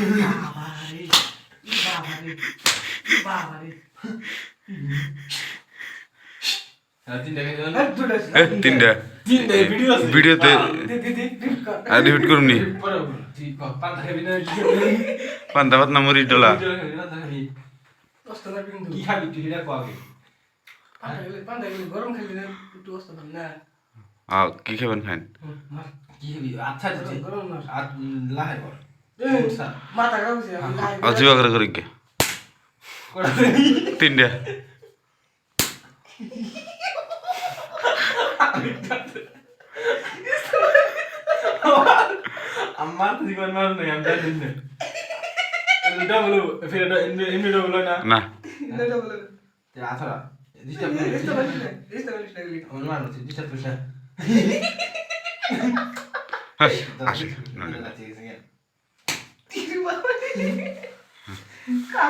বাবারে বাবারে বাবারে। তিনটা এ তিনটা। আছে। ভিডিওতে আর রিপিট করুন নি। পান্তা ভাত না মুড়ি ডলা? কি খাবেন খান আচ্ছা আর লাহে কর গে। তিনটা। আমার তো জীবন মার নাই আমি জানি না এটা বলো ফির এটা এমনি এমনি বলো না না এটা বলে আথরা ডিস্টার্ব নেই রিস্তা বলিস না? রিস্তা বলিস না। গেলি আমার মার ডিস্টার্ব করিস না। হাস, আসে। না কেন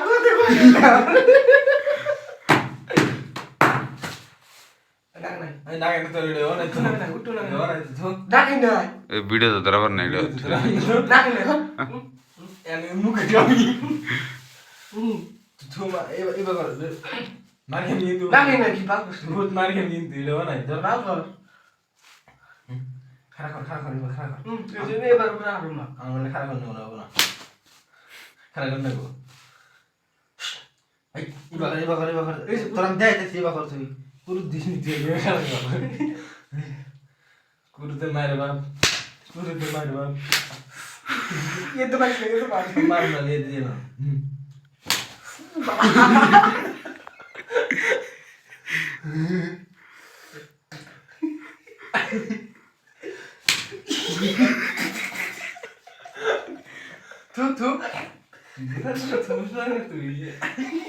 তোর রে ওনে তো না, না, উঠো না। ওনে তো ডাকি নাই এই ভিডিও তো ধরাবার নাই এটা ডাকি নাই এনে মুখে যাবি হুম তুমা এবার এবার কর মার খেয়ে নিয়ে তুই ডাকি নাই কি পাক বহুত মার খেয়ে নিয়ে তুই লো না ধর বাল কর খারা কর খারা কর এবার খারা কর হুম এই যে এবার উপরে হারুম না আমার মানে খারা কর নেবো না না খারা কর নেবো এই এবার কর এবার কর এবার কর এই তোর আমি দেখাইতেছি এবার কর তুই পুরো দিস নি তুই এবার খারা কর কুরুতে মারে বাপ কুরুতে মারে বাপ ये तो बात ये तो बात মার না লিয়ে দিয়ে না तू तू আরে তুই কই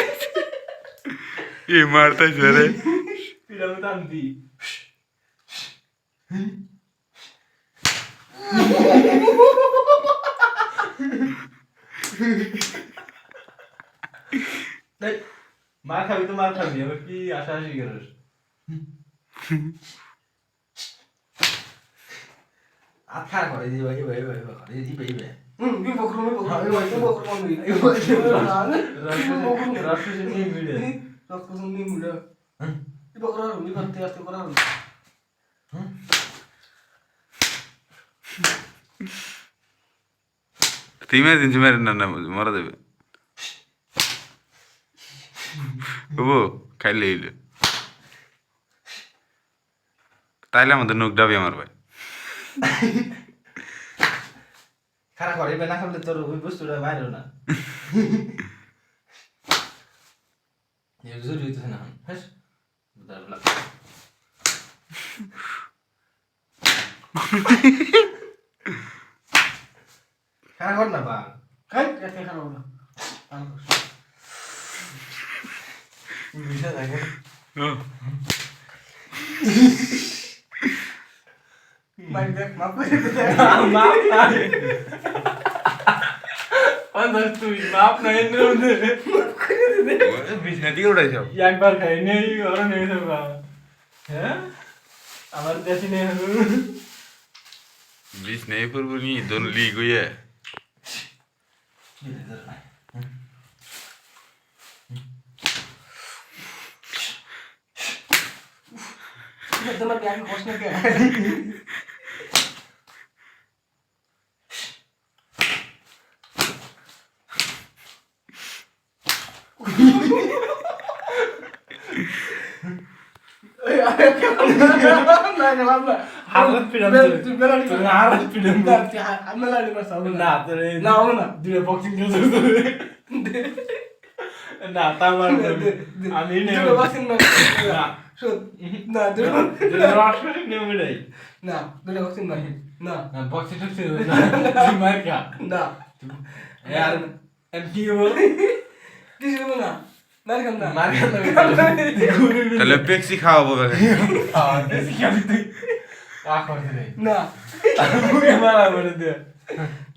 Y Marta lloré. Piramit Andy. মার খাবি তো মার খাবি আবার কি আশা আসি গেল আথা করে দিবে এবার এবার এবার করে দিবে এবার বকরুমে বকরুমে বকরুমে বকরুমে রাষ্ট্র রাষ্ট্র নিয়ে ভিড়ে Yaklaşım değil mi ya? Bir bak ararım, bir bak teyat yok ararım. তিমে দিন মেরে না না মারা দেবে বাবু খাইলে এইলে তাইলে আমাদের নৌক ডাবি আমার ভাই খারাপ করে না খাবলে তোর ওই বস্তুটা বাইরে না Televizyonu yürütü sen hanım. Hır. Bu da bırak. Kana kor na ba? Kan? Kasi kana kor na. Ano? Hindi na lang. Oo. Balik map. Map. Ano tuwi map na yun? বিছনা দিয়ে উঠাইছ একবার খাই নেই ওর নেই হ্যাঁ? আমার দেশি নেই বিছনা পড়ব নি দোন লি গইয়া yani valla. Harrat piram. Ben ben hani harrat piram. Amel hani mas amel. Na tore. Na amel na. Dire boxing খেলছিস না তা আমার আমি নেই দুটো বক্সিং না না দুটো দুটো রাশি নিয়ম নেই না দুটো বক্সিং না না না বক্সিং টক্সিং না মার্কা না আর এমকিও কিছু না মার মার তাহলে পেক্সি খাওয়াবো না মারা করে দে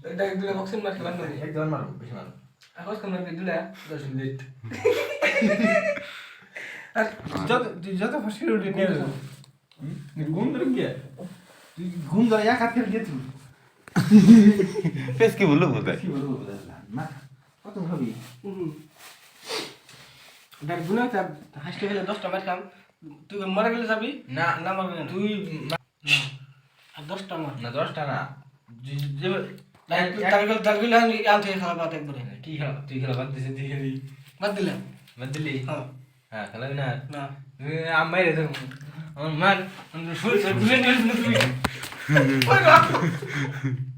এটা দুলে বক্সিং মার খেলাম না একদম মারো বেশি মারো এখন কোন মার দুলে দশ মিনিট আর যত যত ফসকে উঠে নিয়ে যাব ঘুম ধরে গিয়ে ঘুম ধরে এক হাত খেলে গিয়ে তুই পেক্সি বলল বোধহয় কি বলব না কত ভাবি দেখ দুলে তা হাসতে গেলে দশটা মার খাম। তুই মারা গেলে যাবি? না না মারবি না তুই আর দশটা মার। না দশটা না। তারগুলো তারগুলো আমি আনতে খেলা বাদ একবারে। কি খেলা তুই খেলা বাদ দিছিস তুই খেলি বাদ দিলাম। বাদ দিলি? হ্যাঁ। হ্যাঁ খেলাবি না? না। আমি রে আমার মার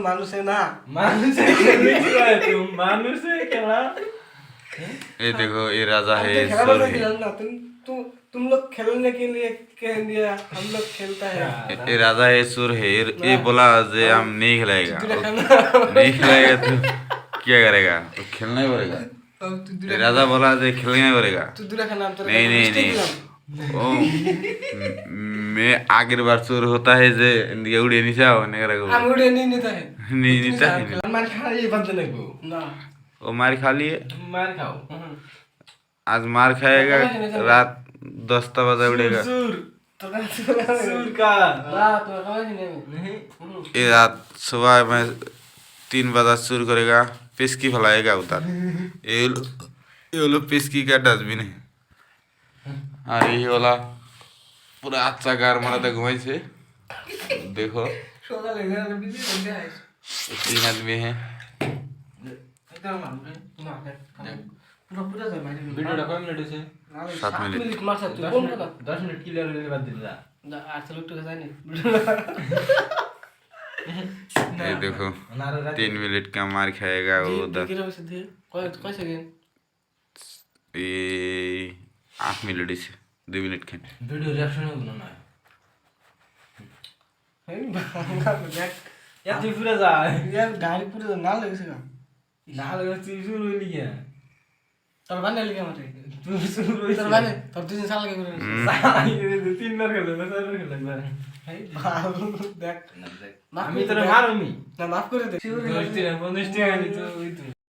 মানুষে না মানুষে খেলে কি হয় তুই মানুষে খেলা ये देखो ये राजा है हम तो खेला सुर वाला है खेला ना तुम तुम तुम लोग खेलने के लिए कह दिया हम लोग खेलता है ये राजा है सुर है ये ये बोला जे हम नहीं खिलाएगा तू खाना नहीं खिलाएगा तो क्या करेगा तो खेलना ही पड़ेगा तू ये दूर तो राजा तो बोला जे खेलने पड़ेगा नहीं नहीं नहीं। ओ मैं आगे बार चोर होता है जे इंडिया उड़े नहीं चाहो नहीं करेगा हम उड़े नहीं नहीं था नहीं नहीं था मार खा ये बंद नहीं को ना। ओ मार खा लिए? मार खाओ। हम्म। आज मार खाएगा रात दस बजे उड़ेगा। सुर। का। रात में कहाँ नहीं। नहीं हम्म। ये रात सुबह में तीन बजे शुरू करेगा। पिस्की फैलाएगा उधर ये लो- ये लो पिस्की का डस्टबिन है और ये वाला पूरा अच्छा कार मारा था घुमाई से देखो सोना लेने वाला भी नहीं बंदे है ये तीन आदमी हैं একদম মার ना पूरा पूरा जा मारी ভিডিওটা কয় মিনিট হয়েছে सात मिनट मिनट मार सकते দশ कौन মিনিট पता দশ মিনিট ক্লিয়ার হলে বাদ দিতে যা ना आज लोग तो जाने ये देखो तीन मिनट का मार खाएगा वो दस ये आठ मिनट इसे दो मिनट खान वीडियो रिएक्शन है बोलना है यार तू पूरा जा यार गाड़ी पूरा ना लगे ना लगे तू शुरू लिया তোর বানে লিখে হইলি তোর বানে তোর দুদিন সাল লাগে? করে তিনবার খেলে না চারবার খেলে একবার। দেখ। আমি তোরা মারমি না মাফ করে দে। দশ